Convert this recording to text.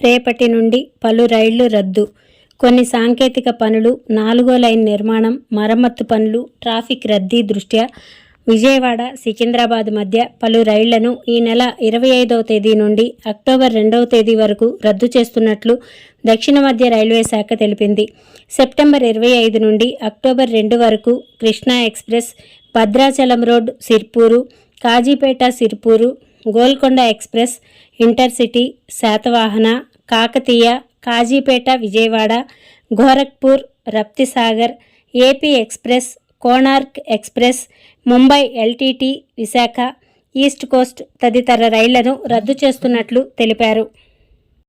రేపటి నుండి పలు రైళ్ళు రద్దు. కొన్ని సాంకేతిక పనులు నాలుగో లైన్ నిర్మాణం మరమ్మత్తు పనులు ట్రాఫిక్ రద్దీ దృష్ట్యా విజయవాడ సికింద్రాబాద్ మధ్య పలు రైళ్ళను ఈ నెల ఇరవై ఐదవ తేదీ నుండి అక్టోబర్ రెండవ తేదీ వరకు రద్దు చేస్తున్నట్లు దక్షిణ మధ్య రైల్వే శాఖ తెలిపింది. సెప్టెంబర్ ఇరవై ఐదు నుండి అక్టోబర్ రెండు వరకు Krishna express Bhadrachalam road Sirpur Kazipet Sirpur Golconda express intercity Satavahana Kakatiya Kazipet Vijayawada Gorakhpur Raptisagar AP express Konark express Mumbai LTT Visakha east coast తదితర రైళ్ళను రద్దు చేస్తున్నట్లు తెలిపారు.